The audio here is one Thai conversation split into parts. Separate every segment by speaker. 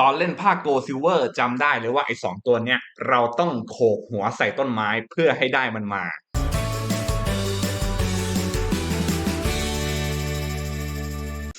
Speaker 1: ตอนเล่นภาคโกซิลเวอร์จำได้เลยว่าไอ้สองตัวเนี้ยเราต้องโขกหัวใส่ต้นไม้เพื่อให้ได้มันมา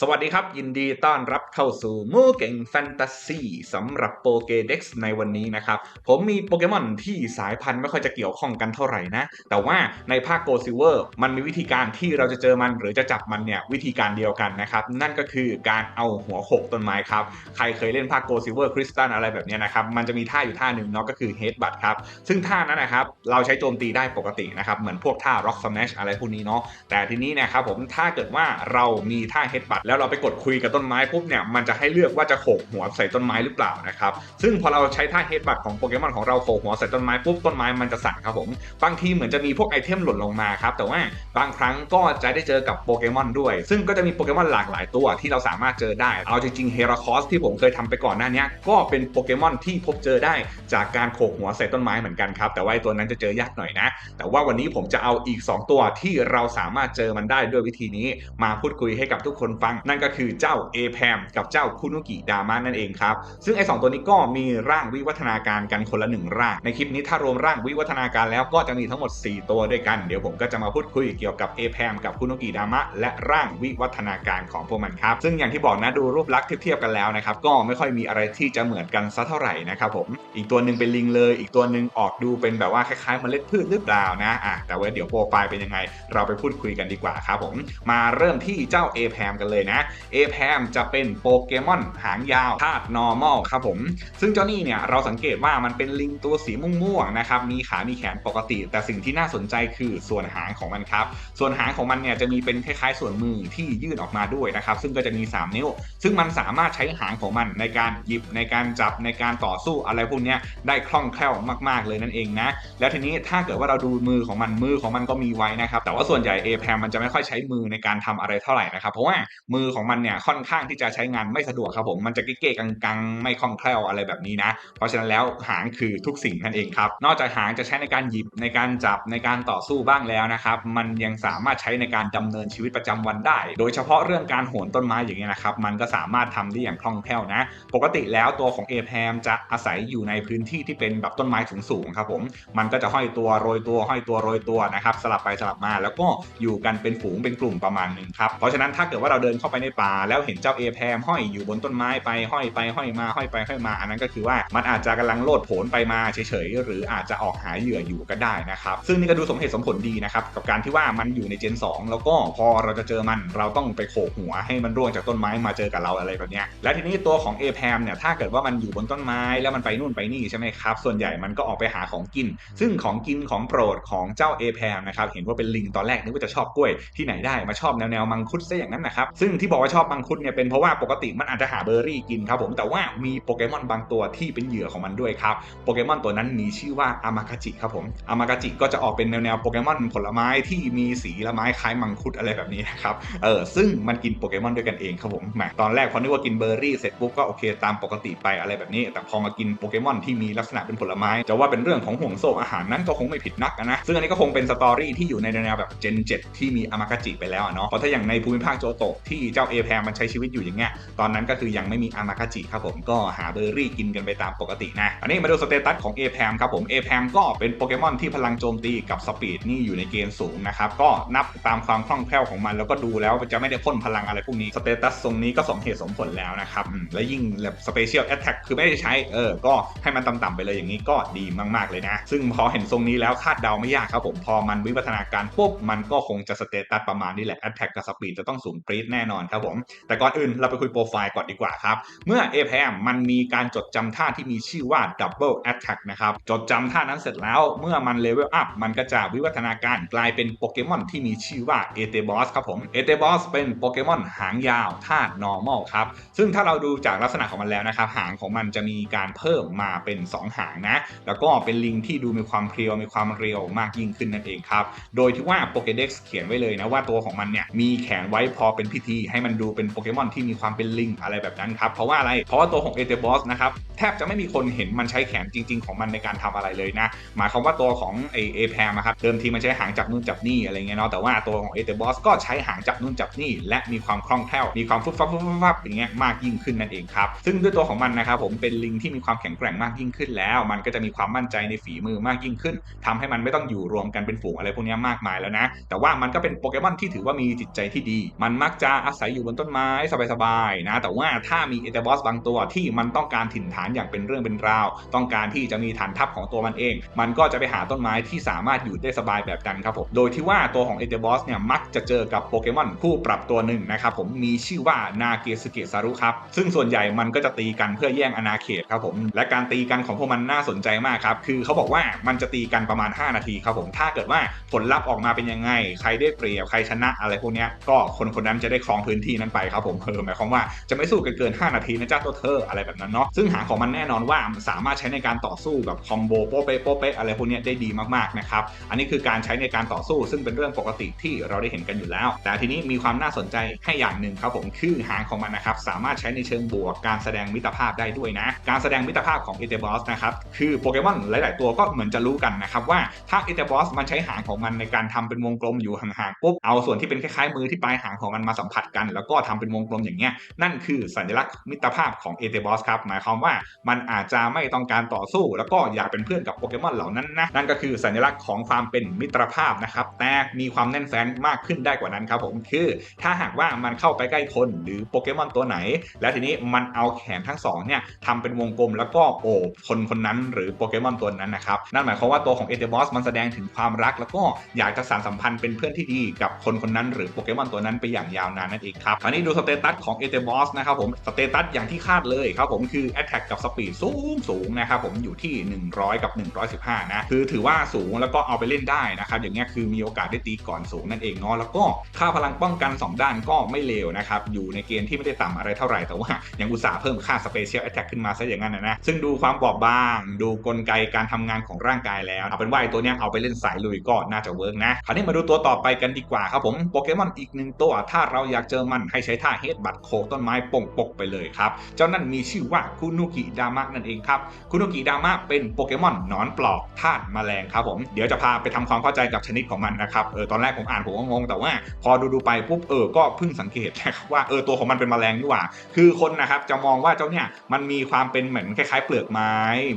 Speaker 1: สวัสดีครับ ยินดีต้อนรับเข้าสู่มูเก่งแฟนตาซีสำหรับโปเกเด็กซ์ในวันนี้นะครับ ผมมีโปเกมอนที่สายพันธุ์ไม่ค่อยจะเกี่ยวข้องกันเท่าไหร่นะ แต่ว่าในภาคโกลซิเวอร์มันมีวิธีการที่เราจะเจอมันหรือจะจับมันเนี่ย วิธีการเดียวกันนะครับ นั่นก็คือการเอาหัวโขกต้นไม้ครับ ใครเคยเล่นภาคโกลซิเวอร์คริสตัลอะไรแบบนี้นะครับ มันจะมีท่าอยู่ท่าหนึ่งเนาะก็คือเฮดบัตครับซึ่งท่านั้นนะครับเราใช้โจมตีได้ปกตินะครับเหมือนพวกท่า Rock Smash อะไรพวกนี้เนาะแต่ทีนี้นะครับผมถ้าเกิดว่าเรามีท่าเฮดบัตแล้วเราไปกดคุยกับต้นไม้ปุ๊บเนี่ยมันจะให้เลือกว่าจะโขกหัวใส่ต้นไม้หรือเปล่านะครับซึ่งพอเราใช้ท่าเฮดบัตของโปเกมอนของเราโขกหัวใส่ต้นไม้ปุ๊บต้นไม้มันจะสั่นครับผมบางทีเหมือนจะมีพวกไอเทมหล่นลงมาครับแต่ว่าบางครั้งก็จะได้เจอกับโปเกมอนด้วย ซึ่งก็จะมีโปเกมอนหลากหลายตัวที่เราสามารถเจอได้ เอาจริงๆเฮราคอสที่ผมเคยทำไปก่อนหน้านี้ก็เป็นโปเกมอนที่พบเจอได้จากการโขกหัวใส่ต้นไม้เหมือนกันครับแต่ว่าตัวนั้นจะเจอยากหน่อยนะ แต่ว่าวันนี้ผมจะเอาอีก 2 ตัวที่เราสามารถเจอมันได้ด้วยวิธีนี้ มาพูดคุยให้กับทุกคนฟังนั่นก็คือเจ้าเอแพมกับเจ้าคุนุกิดามานั่นเองครับ ซึ่งไอ้สตัวนี้ก็มีร่างวิวัฒนาการกันคนละหนึ่งร่าง ในคลิปนี้ถ้ารวมร่างวิวัฒนาการแล้วก็จะมีทั้งหมด 4 ตัวด้วยกัน เดี๋ยวผมก็จะมาพูดคุยเกี่ยวกับเอแพมกับคุนุกิดามะและร่างวิวัฒนาการของพวกมันครับ ซึ่งอย่างที่บอกนะดูรูปลักษณ์เทียบกันแล้วนะครับก็ไม่ค่อยมีอะไรที่จะเหมือนกันสักเท่าไหร่นะครับผมอีกตัวหนึ่งเป็นลิงเลย อีกตัวหนึ่งออกดูเป็นแบบว่าคล้ายๆเมล็ดพืชหรือเปล่านะอะแต่ว่าเดี๋ยวโปรไฟล์เป็นยังไง เราไปพูดคุยกันดีกว่าครับผมมาเริ่มที่เจ้า a p a m กันเลยนะ a p a m จะเป็นโปเกมอนหางยาวธาตุ normal ครับผม ซึ่งเจ้านี่เนี่ยเราสังเกตว่ามันเป็นลิงตัวสีม่วงๆนะครับมีขา มีแขนปกติ แต่สิ่งที่น่าสนใจคือส่วนหางของมันครับ ส่วนหางของมันเนี่ยจะมีเป็นคล้ายๆส่วนมือที่ยื่นออกมาด้วยนะครับซึ่งก็จะมี 3 นิ้ว ซึ่งมันสามารถใช้หางของมันในการหยิบในการจับในการต่อสู้อะไรพวกนี้ได้คล่องแคล่วมากๆเลยนั่นเองนะแล้วทีนี้ถ้าเกิดว่าเราดูมือของมันมือของมันก็มีไว้นะครับแต่ว่าส่วนใหญ่ a p a m มันจะไม่ค่อยใช้มือในการทำอะไรเท่าไหร่นะครับเพราะว่ามือของมันเนี่ยค่อนข้างที่จะใช้งานไม่สะดวกครับผมมันจะเก๊ๆกังๆ ไม่คล่องแคล่วอะไรแบบนี้นะ เพราะฉะนั้นแล้วหางคือทุกสิ่งนั่นเองครับ นอกจากหางจะใช้ในการหยิบในการจับในการต่อสู้บ้างแล้วนะครับมันยังสามารถใช้ในการดำเนินชีวิตประจำวันได้ โดยเฉพาะเรื่องการโหนต้นไม้อย่างเงี้ยนะครับมันก็สามารถทำได้อย่างคล่องแคล่วนะ ปกติแล้วตัวของ a p a m จะอาศัยอยู่ในพื้นที่ที่เป็นแบบต้นไม้สูงๆครับผมมันก็จะห้อยตัวโรยตัวห้อยตัวโรยตัวนะครับสลับไปสลับมาแล้วก็อยู่กันเป็นฝูงเป็นกลุ่มประมาณหนึ่งครับเพราะฉะนั้นถ้าเกิดว่าเราเดินเข้าไปในป่า แล้วเห็นเจ้าเอแพมห้อยอยู่บนต้นไม้ไปห้อยไปห้อยมาห้อยไปห้อยมาอันนั้นก็คือว่ามันอาจจะกำลังโลดโผนไปมาเฉยๆหรืออาจจะออกหาเหยื่ออยู่ก็ได้นะครับซึ่งนี่ก็ดูสมเหตุสมผลดีนะครับกับการที่ว่ามันอยู่ในเจน 2 แล้วก็พอเราจะเจอมันเราต้องไปโขกหัวให้มันร่วงจากต้นไม้มาเจอกับเราอะไรแบบเนี้ยและทีนี้ตัวของเอแพมเนี่ยถ้าเกิดว่ามันอยู่บนต้นไม้แล้วมันไปนู่นไปนี่ใช่ไหมครับส่วนใหญ่มันก็ออกไปหาของกิน ซึ่งของกินของโปรดของเจ้าเอแพมนะครับเห็นว่าเป็นลิงตอนแรกนึกว่าจะชอบกล้วยที่ไหนได้มาชอบแนวแนวมังคุดซะอย่างนั้นนะครับซึ่งที่บอกว่าชอบมังคุดเนี่ยเป็นเพราะว่าปกติมันอาจจะหาเบอร์รี่กินครับผมแต่ว่ามีโปเกมอนบางตัวที่เป็นเหยื่อของมันด้วยครับโปเกมอนตัวนั้นมีชื่อว่าอามากาจิครับผมอามากาจิก็จะออกเป็นแนวแนวโปเกมอนผลไม้ที่มีสีละไม้คล้ายมังคุดอะไรแบบนี้นะครับเออซึ่งมันกินโปเกมอนด้วยกันเองครับผมแหมตอนแรกพอนึกว่ากินเบอร์รี่เสร็จปุ๊บก็โอเคตามปกติไปอะไรแบบนี้ แต่พอมากินโปเกมอนที่มีลักษณะเป็นผลไม้จะว่าเป็นเรื่องของห่วงโซ่อาหารนั้นก็คงไม่ผิดนักนะซึ่งอันนี้ก็คงเป็นสตอรี่ที่อยู่ในแนวแบบเจน7ที่มีอามากาจิไปแล้วเนาะเพราะถ้าอย่างในภูมิภาคโจโตะที่เจ้าเอแพมมันใช้ชีวิตอยู่อย่างเงี้ยตอนนั้นก็คือยังไม่มีอามากาจิครับผมก็หาเบอร์รี่กินกันไปตามปกตินะอันนี้มาดูสเตตัสของ a p a m ครับผม a p a m ก็เป็นโปเกมอนที่พลังโจมตีกับสปีดนี่อยู่ในเกณฑ์สูงนะครับก็นับตามความคล่องแคล่วของมัน แล้วก็ดูแล้วจะไม่ได้พ่นพลังอะไรพวกนี้สเตตัสตรงนี้ก็สมเหตุสมผลแล้วนะครับและยิ่งแบบสเปเชียลแอตแทกคือไม่ได้ใช้เออก็ให้มันต่ำๆไปเลยอย่างนี้ก็ดีมากๆเลยนะ ซึ่งพอเห็นทรงนี้แล้วคาดเดาไม่ยากครับผมพอมันวิวัฒนาการปุ๊บมันก็คงจะสเตตัสประมาณนี้แหละแอตแทกกับสปีดจะต้องสูงปรี๊ดแน่นอนครับผม แต่ก่อนอื่นเราไปคุยโปรไฟล์ก่อนดีกว่าครับ เมื่อ a p m มันมีการจดจำท่าที่มีชื่อว่า Double Attack นะครับ จดจำท่านั้นเสร็จแล้วเมื่อมันเลเวลอัพมันก็จะวิวัฒนาการกลายเป็นโปเกมอนที่มีชื่อว่า a t e b o s ครับผม a t e b o s เป็นโปเกมอนหางยาวธาตุ normal ครับ ซึ่งถ้าเราดูจากลักษณะของมันแล้วนะครับ หางของมันจะมีการเพิ่มมาเป็น 2 หางนะ แล้วก็เป็นลิงที่ดูมีความเพรียวมีความเรียวมากยิ่งขึ้นนั่นเองครับ โดยที่ว่า Pokédex เขียนไว้เลยนะว่าตัวของมันเนี่ยมีแขนไว้พอเป็นพิธีให้มันดูเป็นโปเกมอนที่มีความเป็นลิงอะไรแบบนั้นครับ เพราะว่าอะไร เพราะว่าตัวของเอเ b บอสนะครับแทบจะไม่มีคนเห็นมันใช้แขนจริง ๆ ของมันในการทำอะไรเลยนะ หมายความว่าตัวของไอเอแพมครับเดิมทีมันใช้หางจับนู่นจับนี่อะไรเงี้ยเนาะแต่ว่าตัวของเอเ b บอสก็ใช้หางจับนู่นจับนี่และมีความคล่องแคล่วมีความฟุบฟับฟุบฟับฟับอย่างเงี้ยมากยิ่งขึ้นนั่นเองครับซึ่งด้วยตัวของมันนะครับผมเป็นลิงที่มีความแข็งแกร่งมากยิ่งขึ้นแล้ว มันก็จะมีความมั่นใจในฝีมือมากยิ่งขึ้นทำให้มันไม่ต้องอยู่รวมกันเป็นฝูงอะไรพวกนี้มากมายแล้วนะ แต่ว่ามันก็เป็นโปเกมอนที่ถือว่ามีจิตใจที่ดี มันมักจะอาศัยอยู่บนต้นไม้สบายๆนะแต่ว่าถ้ามีเอเตบอสบางตัวที่มันต้องการถิ่นฐานอย่างเป็นเรื่องเป็นราว ต้องการที่จะมีฐานทัพของตัวมันเอง มันก็จะไปหาต้นไม้ที่สามารถอยู่ได้สบายแบบนั้นครับผมโดยที่ว่าตัวของเอเตบอสเนี่ยมักจะเจอกับโปเกมอนคู่ปรับตัวหนึ่งนะครับผมมีชื่อว่านาเกสเกะซารุครับซึ่งส่วนใหญ่มันก็จะตีกันเพื่อแย่งอาณาเขตครับผมและการตีกันของพวกมันน่าสนใจมากครับคือเขาบอกว่ามันจะตีกันประมาณ 5 นาทีครับผมถ้าเกิดว่าผลลัพธ์ออกมาเป็นยังไง ใครได้เปรียบใครชนะอะไรพวกนี้ก็คนคนนั้นจะได้ครองพื้นที่นั้นไปครับผมเออหมายความว่าจะไม่สู้กันเกิน 5 นาทีนะจ้าตัวเธออะไรแบบนั้นเนาะซึ่งหางของมันแน่นอนว่าสามารถใช้ในการต่อสู้แบบคอมโบโป๊ะเป๊ะโป๊ะเป๊ะอะไรพวกนี้ได้ดีมากๆนะครับอันนี้คือการใช้ในการต่อสู้ ซึ่งเป็นเรื่องปกติที่เราได้เห็นกันอยู่แล้ว แต่ทีนี้มีความน่าสนใจให้อย่างหนึ่งครับผมคือหางของมันนะครับสามารถใช้ในเชิงบวกการแสดงมิตรภาพได้ด้วยนะ การแสดงมิตรภาพของเอเตบอสนะครับคือโปเกมอนหลาย ๆ ตัวก็เหมือนจะรู้กันนะครับว่าถ้าเอเตบอสมันใช้หางของมันในการทำเป็นวงกลมอยู่ห่างๆปุ๊บเอาส่วนที่เป็นคล้ายๆมือที่ปลายหางของมันมาสัมผัสกัน แล้วก็ทำเป็นวงกลมอย่างเงี้ยนั่นคือสัญลักษณ์มิตรภาพของเอเตบอสครับหมายความว่ามันอาจจะไม่ต้องการต่อสู้ แล้วก็อยากเป็นเพื่อนกับโปเกมอนเหล่านั้นนะนั่นก็คือสัญลักษณ์ของความเป็นมิตรภาพนะครับแต่มีความแน่นแฟ้นมากขึ้นได้กว่านั้นครับผมคือ ถ้าหากว่ามันเข้าไปใกล้คนหรือโปเกมอนตัวไหน แล้วทีนี้มันเอาแขนทั้งสองเนี่ยทำเป็นวงกลมแล้วก็โอบคนคนนั้นหรือโปเกมอนตัวนั้นนะครับนั่นหมายความว่าตัวของเอเ b บอสมันแสดงถึงความรัก แล้วก็อยากจะสานสัมพันธ์เป็นเพื่อนที่ดีกับคนคนนั้นหรือโปเกมอนตัวนั้นไปอย่างยาวนานนั่นเองครับคราวนี้ดูสเตตัสของเอเ b บอสนะครับผมสเตตัสอย่างที่คาดเลยครับผมคือ Attack กับ Speed สูงสูงนะครับผมอยู่ที่ 100 กับ 115 นะ คือถือว่าสูงแล้วก็เอาไปเล่นได้นะครับอย่างเงี้ยคือมีโอกาสได้ตีก่อนสูงนั่นเองเนาะแล้วก็ค่าพลังป้องกัน 2 ด้านก็ไม่เลวนะครับอยู่ในเกณฑ์ที่ไม่ได้ต่ำอะไรเท่าไหร่แต่ว่ายังอุตส่าห์เพิ่มค่า Special Attack ขึ้นมาซะอย่างนั้นนะนะซึ่งดูความบอบบาง ดูกลไกการทำงานของร่างกายแล้วเอาเป็นว่าตัวเนี้ยเอาไปเล่นสายลุยก็น่าจะเวิร์กนะคราวนี้มาดูตัวต่อไปกันดีกว่าครับผมโปเกมอนอีกหนึ่งตัวถ้าเราอยากเจอมันให้ใช้ท่าเฮดบัตโคกต้นไม้ป่งปกไปเลยครับ เจ้านั่นมีชื่อว่าคุนุกิดามะนั่นเองครับคุนุกิดามะเป็นโปเกมอนหนอนปลอกธาตุแมลงครับผมเดี๋ยวจะพาไปทำความเข้าใจกับชนิดของมันนะครับเออตอนแรกผมอ่านผมก็งงแต่ว่า พอดูดูๆไปปุ๊บเออก็เพิ่งสังเกตนะครับว่าเออตัวของมันเป็นแมลงนี่หว่า คือคนนะครับจะมองว่าเจ้าเนี่ยมันมีความเป็นเหมือนคล้ายๆ เปลือกไม้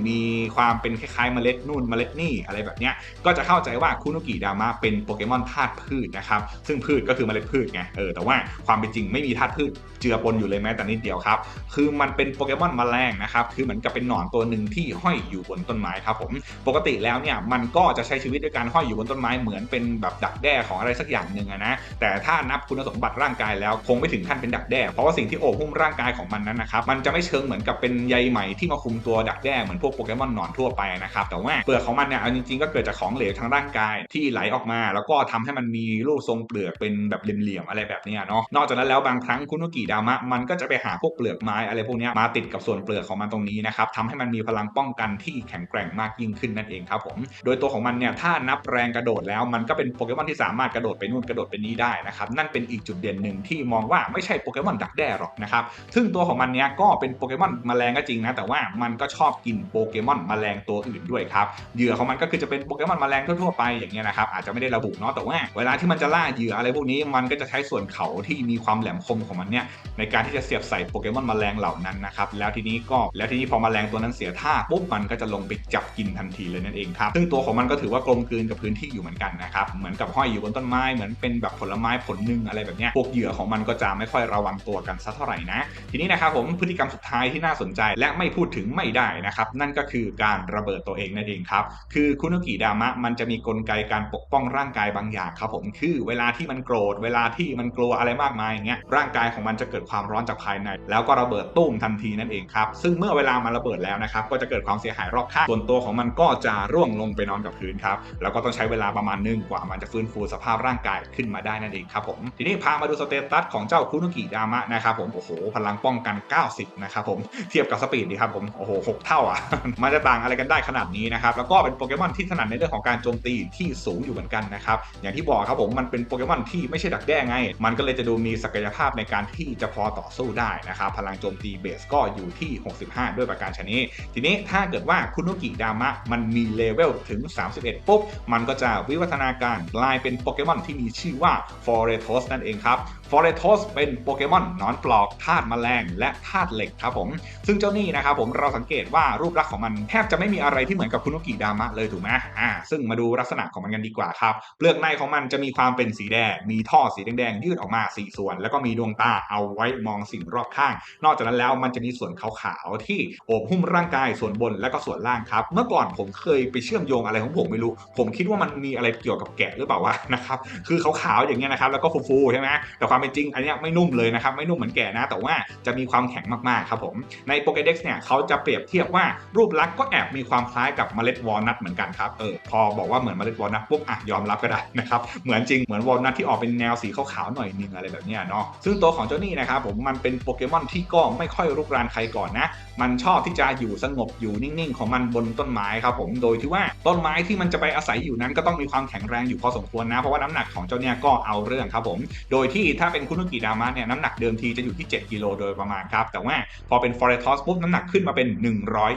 Speaker 1: มีความเป็นคล้ายๆเมล็ดนู่นเมล็ดนี่อะไรแบบเนี้ยก็จะเข้าใจว่าคุนุกิดามะเป็นโปเกมอนธาตุพืชนะครับซึ่งพืชก็คือเมล็ดพืชไงเออแต่ว่าความเป็นจริงไม่มีธาตุพืชเจือปนอยู่เลยแม้แต่นิดเดียวครับ คือมันเป็นโปเกมอนแมลงนะครับ คือเหมือนกับเป็นหนอนตัวหนึ่งที่ห้อยอยู่บนต้นไม้ครับผม ปกติแล้วเนี่ยมันก็จะใช้ชีวิตด้วยการห้อยอยู่บนต้นไม้เหมือนเป็นแบบดักแด้ของอะไรสักอย่างหนึ่งนะ แต่ถ้านับคุณสมบัติร่างกายแล้วคงไม่ถึงขั้นเป็นดักแด้ เพราะว่าสิ่งที่โอบหุ้มร่างกายของมันนั้นนะครับ มันจะไม่เชิงเหมือนกับเป็นใยไหมที่มาคุมตัวดักแด้เหมือนพวกโปเกมอนหนอนทั่วไปนะครับ แต่ว่าเปลือกของมันเนี่ยเอาจริงๆก็เกิดจากของเหลวทางร่างกายที่ไหลออกมา แล้วก็ทำให้มันมีรูปทรงเปลือกเป็นแบบเหลี่ยมๆอะไรแบบนี้เนาะนอกจากนั้นแล้วบางครั้งคุโนกิดามะมันก็จะไปหาพวกเปลือกไม้อะไรพวกนี้มาติดกับส่วนเปลือกของมันตรงนี้นะครับทำให้มันมีพลังป้องกันที่แข็งแกร่งมากยิ่งขึ้นนั่นเองครับผม โดยตัวของมันเนี่ยถ้านับแรงกระโดดแล้วมันก็เป็นโปเกมอนที่สามารถกระโดดไปนู่นกระโดดไปนี้ได้นะครับนั่นเป็นอีกจุดเด่นหนึ่งที่มองว่าไม่ใช่โปเกมอนดักแด้หรอกนะครับซึ่งตัวของมันเนี่ยก็เป็นโปเกมอนแมลงก็จริงนะแต่ว่ามันก็ชอบกินโปเกมอนแมลงตัวอื่นด้วยครับเหยื่อของมันก็คือจะเป็นโปเกมอนแมลงทั่วๆไปอย่างเงี้ยนะครับอาจจะไม่ได้ระบุเนาะแต่ว่า เวลาที่มันจะล่าเหยื่ออะไรพวกนี้มันก็จะใช้ส่วนเขาที่มีความแหลมคมของมันเนี่ยในการที่จะเสียบใส่โปเกมอนแมลงเหล่านั้นนะครับแล้วทีนี้ก็แล้วทีนี้พอแมลงตัวนั้นเสียท่าปุ๊บมันก็จะลงไปจับกินทันทีเลยนั่นเองครับซึ่งตัวของมันก็ถือว่ากลมกลืนกับพื้นที่อยู่เหมือนกันนะครับเหมือนกับห้อยอยู่บนต้นไม้เหมือนเป็นแบบผลไม้ผลหนึ่งอะไรแบบเนี้ยพวกเหยื่อของมันก็จะไม่ค่อยระวังตัวกันสักเท่าไหร่นะ ทีนี้นะครับผมพฤติกรรมสุดท้ายที่น่าสนใจและไม่พูดถึงไม่ได้นะครับนั่นก็คือการระเบิดตัวเองนั่นเองครับคือคุนุกิดามะมันจะมีกลไกการปกป้องร่างกายบางอย่างครับผมคือเวลาที่มันโกรธเวลาที่มันกลัวอะไรมากมายอย่างเงี้ยร่างกายของมันจะเกิดความร้อนจากภายใน แล้วก็ระเบิดตุ้มทันทีนั่นเองครับซึ่งเมื่อเวลามันระเบิดแล้วนะครับก็จะเกิดความเสียหายรอบข้างส่วนตัวของมันก็จะร่วงลงไปนอนกับพื้นครับแล้วก็ต้องใช้เวลาประมาณหนึงกว่ามันจะฟื้นฟูสภาพร่างกายขึ้นมาได้นั่นเองครับผมทีนี้พามาดูสเตตัสของเจ้าคุนุกิดามะนะครับผมโอ้โหพลังป้องกัน 90 นะครับผมเทียบกับสปีดดีครับผมโอ้โหหกเท่าอะมันจะต่างอะไรกันได้ขนาดนี้นะครับแล้วก็เป็นโปเกมอนที่ถนัดในเรื่องของการโจมตีที่สูงอยู่เหมือนกันนะครับอย่างที่บอกครับผมมันเป็นโปเกมอนที่ไม่ใช่ดักแด้ไง มันก็เลยจะดูมีศักยภาพในการที่จะพอต่อสู้ได้นะครับพลังโจมตีเบสก็อยู่ที่ 65 ด้วยประการชนิดทีนี้ถ้าเกิดว่าคุนุกิดามะมันมีเลเวลถึง 31 ปุ๊บ มันก็จะวิวัฒนาการกลายเป็นโปเกมอนที่มีชื่อว่า f o r e t o s นั่นเองครับ f o r e t o s เป็นโปเกมอนนอนปลอกธาตุแมลงและธาตุเหล็กครับผม ซึ่งเจ้านี่นะครับผมเราสังเกตว่ารูปลักษณ์ของมันแทบจะไม่มีอะไรที่เหมือนกับคุนุกิดามะเลยถูกไหมอ่าซึ่งมาดูลักษณะของมันกันดีกว่าครับเปลือกในของมันจะมีความเป็นสีแดง มีท่อสีแดงๆยืดออกมา4 ส่วน แล้วก็มีดวงตาเอาไว้มองสิ่งรอบข้าง นอกจากนั้นแล้วมันจะมีส่วนขาวๆที่โอบหุ้มร่างกายส่วนบนและก็ส่วนล่างครับ เมื่อก่อนผมเคยไปเชื่อมโยงอะไรของผมไม่รู้ ผมคิดว่ามันมีอะไรเกี่ยวกับแกะหรือเปล่าวะนะครับคือขาวๆอย่างเงี้ยนะครับแล้วก็ฟูๆใช่ไหมแต่ความเป็นจริงอันนี้ไม่นุ่มเลยนะครับไม่นุ่มเหมือนแกะนะ แต่ว่าจะมีความแข็งมากๆครับผมในโปเกเด็กซ์เนี่ยเขาจะเปรียบเทียบว่ารูปลักษณ์ก็แอบมีความคล้ายกับเมล็ดวอลนัทเหมือนกันครับเออพอบอกว่าเหมือนเมล็ดวอลนัทปุ๊บอะยอมรับก็ได้นะครับเหมือนจริงเหมือนวอลนัทที่ออกเป็นแนวสีขาวๆหน่อยนึงอะไรแบบนี้เนาะซึ่งตัวของเจ้านี่นะครับผมมันเป็นโปเกมอนที่ก็ไม่ค่อยรุกรานใครก่อนนะ มันชอบที่จะอยู่สงบอยู่นิ่งๆ ของมันบนต้นไม้ครับผมโดยที่ว่าต้นไม้ที่มันจะไปอาศัยอยู่นั้นก็ต้องมีความแข็งแรงอยู่พอสมควรนะเพราะว่าน้ำหนักของเจ้าเนี่ยก็เอาเรื่องครับผมโดยที่ถ้าเป็นคุนุกิดามะเนี่ยน้ำหนักเดิมทีจะอยู่ที่ 7 กิโลโดยประมาณครับแต่ว่าพอเป็นฟอเรทอสปุ๊บน้ำหนักขึ้นมาเป็น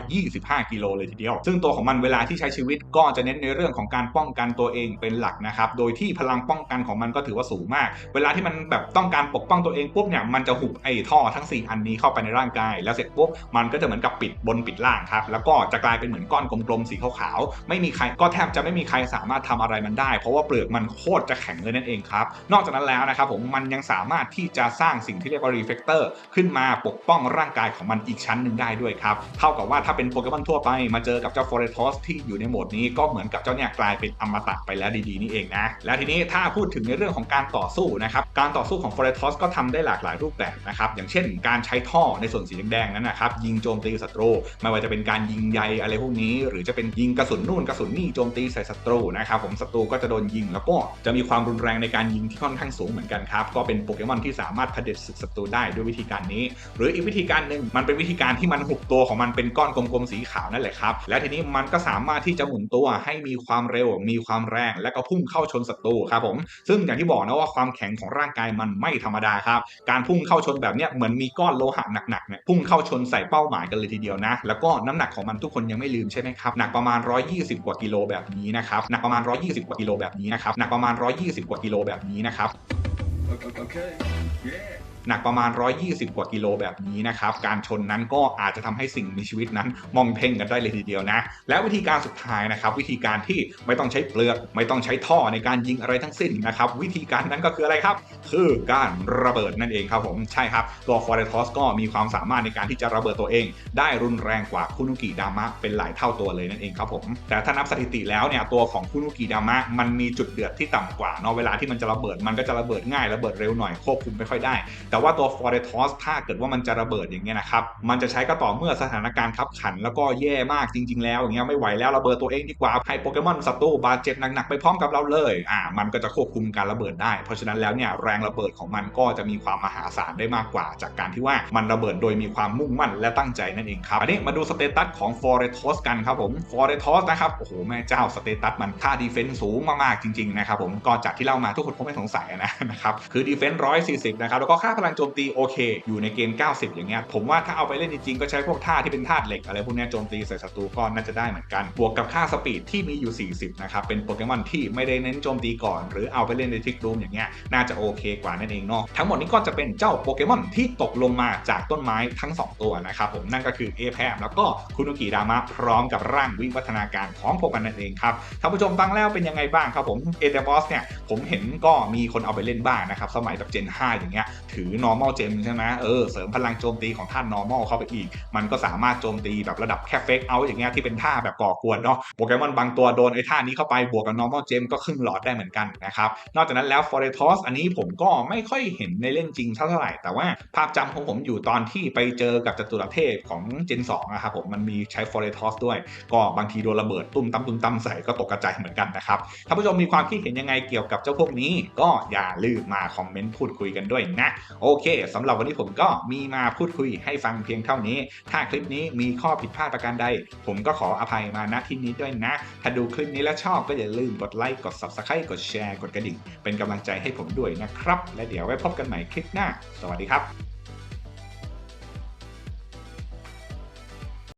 Speaker 1: 125 กิโลเลยทีเดียว ซึ่งตัวของมันเวลาที่ใช้ชีวิตก็จะเน้นในเรื่องของการป้องกันตัวเองเป็นหลักนะครับโดยที่พลังป้องกันของมันก็ถือว่าสูงมาก เวลาที่มันแบบต้องการปกป้องตัวเองปุ๊บเนี่ยมันจะหุบไอ้ท่อทั้ง 4 อันนี้เข้าไปในร่างกาย แล้วเสร็จปุ๊บมันก็จะเหมือนกับปิดบนปิดล่างครับ แล้วก็จะกลายเป็นเหมือนก้อนกลมๆสีขาวๆไม่มีใครก็แทบจะไม่มีใครสามารถทำอะไรมันได้ เพราะว่าเปลือกมันโคตรจะแข็งเลยนั่นเองครับ นอกจากนั้นแล้วนะครับผมมันยังสามารถที่จะสร้างสิ่งที่เรียกว่ารีเฟกเตอร์ขึ้นมาปกป้องร่างกายของมันอีกชั้นหนึ่งได้ด้วยครับเท่ากับว่าถ้าเป็นโปเกมอนทั่วไปมาเจอกับเจ้าฟอเรทอสที่อยู่ในโหมดนี้ก็เหมือนกับเจ้าเนี่ยกลายเป็นอมตะไปแล้วดีๆนี่เองนะแล้วทีนี้ถ้าพูดถึงในเรื่องของการต่อสู้นะครับการต่อสู้ของฟอเรทอสก็ทำได้หลากหลายรูปแบบนะครับอย่างเช่น การใช้ท่อในส่วนสีแดงๆนั้นนะครับยิงโจมตีศัตรูไม่ว่าจะเป็นการยิงใยอะไรพวกนี้ หรือจะเป็นยิงกระสุนนู่นกระสุนนี่โจมตีใส่ศัตรูนะครับผมศัตรูก็จะโดนยิง แล้วก็จะมีความรุนแรงในการยิงที่ค่อนข้างสูงเหมือนกันครับก็เป็นโปเกมอนที่สามารถเผด็จศึกศัตรูได้ด้วยวิธีการนี้ หรืออีกวิธีการหนึ่งมันเป็นวิธีการที่มันหุบตัวของมันเป็นก้อนกลมๆสีขาวนั่นแหละครับและทีนี้มันก็สามารถที่จะหมุนตัวให้มีความเร็ว มีความแรง และก็พุ่งเข้าชนศัตรูครับผมซึ่งอย่างที่บอกนะว่าความแข็งของร่างกายมันไม่ธรรมดาครับ การพุ่งเข้าชนแบบนี้เหมือนมีก้อนโลหะหนักๆเนี่ยพุ่งเข้าชนใส่เป้าหมายกันเลยทีเดียวนะ แล้วก็น้ำหนักของมันทุกคนยังไม่ลืมใช่ไหมครับหนักประมาณ 120 กว่ากิโลแบบนี้นะครับหนักประมาณ 120 กว่ากิโลแบบนี้นะครับหนักประมาณ 120 กว่ากิโลแบบนี้นะครับ
Speaker 2: Okay. Yeah.
Speaker 1: หนักประมาณ 120 กว่ากิโลแบบนี้นะครับ การชนนั้นก็อาจจะทำให้สิ่งมีชีวิตนั้นมองเพ่งกันได้เลยทีเดียวนะ และวิธีการสุดท้ายนะครับ วิธีการที่ไม่ต้องใช้เปลือก ไม่ต้องใช้ท่อในการยิงอะไรทั้งสิ้นนะครับ วิธีการนั้นก็คืออะไรครับ คือการระเบิดนั่นเองครับผมใช่ครับตัวฟอร์เรทอสก็มีความสามารถในการที่จะระเบิดตัวเอง ได้รุนแรงกว่าคุนุกิดามะเป็นหลายเท่าตัวเลยนั่นเองครับผมแต่ถ้านับสถิติแล้วเนี่ยตัวของคุนุกิดามะมันมีจุดเดือดที่ต่ำกว่าเนาะเวลาที่มันจะระเบิดมันก็จะระเบิดง่ายระเบิดเร็วหน่อยควบคุมไม่ค่อยได้แต่ว่าตัวฟอร์เรทอสถ้าเกิดว่ามันจะระเบิดอย่างเงี้ยนะครับมันจะใช้ก็ต่อเมื่อสถานการณ์ขับขัน แล้วก็แย่มากจริง ๆ แล้วอย่างเงี้ยไม่ไหวแล้วระเบิดตัวเองดีกว่าให้โปเกมอนศัตรูบาดเจ็บหนักๆไปพร้อมกับเราเลยอ่ามันก็จะควบคุมการระเบิดได้ เพราะฉะนั้นแล้วเนี่ยแรงระเบิดของมันก็จะมีความมหาศาลได้มากกว่า จากการที่ว่ามันระเบิดโดยมีความมุ่งมั่นและตั้งใจนั่นเองครับอันนี้มาดูสเตตัสของฟอร์เรทอสกันครับผมฟอร์เรทอสนะครับโอ้โหแม่เจ้าสเตตัสมันค่าดีเฟนซ์สูงมากๆจริงๆนะครับผมก็จากที่เล่ามาทุกคนคงไม่สงสัยนะนะครับคือดีเฟนซ์ร้อยสี่สิบนะครับแล้วก็ค่าพลังโจมตีโอเค อยู่ในเกณฑ์ 90 อย่างเงี้ยผมว่าถ้าเอาไปเล่นจริงๆก็ใช้พวกท่าที่เป็นธาตุเหล็กอะไรพวกเนี้ยโจมตีใส่ศัตรูก็น่าจะได้เหมือนกันบวกกับค่าสปีดที่มีอยู่ 40 นะครับ เป็นโปเกมอนที่ไม่ได้เน้นโจมตีก่อน หรือเอาไปเล่นในทิกรูมอย่างเงี้ยน่าจะโอเคกว่านั่นเองเนาะทั้งหมดนี้ก็จะเป็นเจ้าโปเกมอนที่ตกลงมาจากต้นไม้ทั้ง 2 ตัวนะครับผมนั่นก็คือเอแพมแล้วก็คุนุกิดามะพร้อมกับร่างวิวัฒนาการของพวกมันนั่นเองครับท่านผู้ชมฟังแล้วเป็นยังไงบ้างครับผมเอเดบอสเนี่ยผมเห็นก็มีคนเอาไปเล่นบ้างนะครับสมัยแบบเจน 5 อย่างเงี้ยถือือ normal gem ใช่ไหมเออเสริมพลังโจมตีของท่าน normal เข้าไปอีก มันก็สามารถโจมตีแบบระดับแค่ fake out อย่างเงี้ยที่เป็นท่าแบบก่อกวนเนาะโปเกมอนบางตัวโดนไอ้ท่านี้เข้าไปบวกกับ normal gem ก็ครึ่งหลอดได้เหมือนกันนะครับนอกจากนั้นแล้ว f o r e t o s อันนี้ผมก็ไม่ค่อยเห็นในเล่นจริงเท่าไหร่ แต่ว่าภาพจำของผมอยู่ตอนที่ไปเจอกับจตุรเทพของ Gen 2อะครับผมมันมีใช้ f o r e t o s ด้วย ก็บางทีโดนระเบิดตุ้มตั้มตุ้มตั้มใส่ก็ตกกระจายเหมือนกันนะครับท่านผู้ชมมีความคิดเห็นยังไงเกี่ยวกับเจ้าพวกนี้ ก็อย่าลืมมาคอมเมนต์พูดคุยกันด้วยนะโอเคสำหรับวันนี้ผมก็มีมาพูดคุยให้ฟังเพียงเท่านี้ ถ้าคลิปนี้มีข้อผิดพลาดประการใด ผมก็ขออภัยมาณที่นี้ด้วยนะ ถ้าดูคลิปนี้แล้วชอบก็อย่าลืมกดไลค์กด Subscribe กดแชร์กดกระดิ่ง เป็นกำลังใจให้ผมด้วยนะครับ และเดี๋ยวไว้พบกันใหม่คลิปหน้า สวัสดีครับ